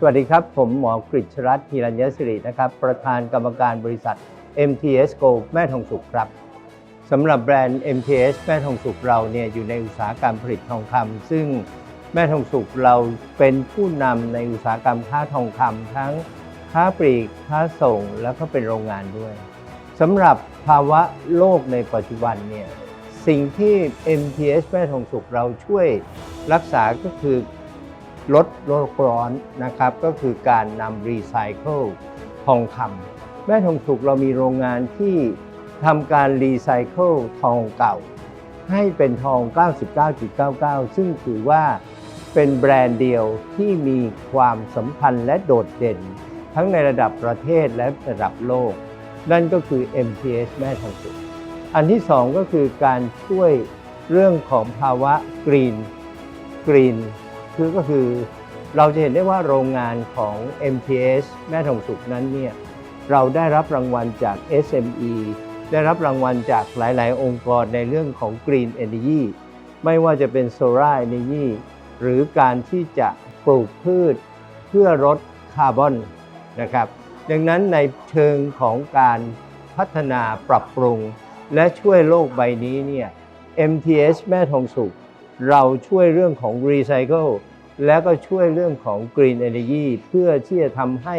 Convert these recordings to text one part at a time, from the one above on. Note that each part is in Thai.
สวัสดีครับ ผมหมอกฤษรัตน์ธีรัญญสิรินะครับ ประธานกรรมการบริษัท MTS Go แม่ทองสุขครับสำหรับแบรนด์ MTS แม่ทองสุขเราเนี่ยอยู่ในอุตสาหกรรมผลิตทองคำซึ่งแม่ทองสุขเราเป็นผู้นำในอุตสาหกรรมค้าทองคำทั้งค้าปลีกค้าส่งแล้วก็เป็นโรงงานด้วยสำหรับภาวะโลกในปัจจุบันเนี่ยสิ่งที่ MTS แม่ทองสุขเราช่วยรักษาก็คือ ลดโลกร้อนนะครับ ก็คือการนำรีไซเคิลทองคำแม่ทองสุกเรามีโรงงานที่ทำการรีไซเคิลทองเก่า ให้เป็นทอง 99.99 ซึ่งถือว่าเป็นแบรนด์เดียวที่มีความสัมพันธ์และโดดเด่น ทั้งในระดับประเทศและระดับโลก นั่นก็คือ MTS แม่ทองสุกอันที่สองก็คือการช่วยเรื่องของภาวะกรีนกรีน คือก็คือเราจะเห็นได้ว่าโรงงานของ MTS แม่ทองสุกนั้นเนี่ยเราได้รับรางวัลจาก SME ได้รับรางวัลจากหลาย ๆ องค์กรในเรื่องของ Green Energy ไม่ว่าจะเป็น Solar Energy หรือการที่จะปลูกพืชเพื่อลดคาร์บอนนะครับ ดังนั้นในเชิงของการพัฒนาปรับปรุง และช่วยโลกใบนี้เนี่ย MTS แม่ทองสุก เราช่วยเรื่องของรีไซเคิลและก็ช่วยเรื่องของกรีนเอเนจีเพื่อที่จะทำให้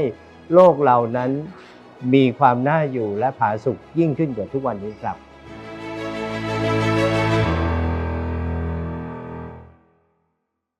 โลกเรานั้นมีความน่าอยู่และผาสุกยิ่งขึ้นกว่าทุกวันนี้ครับ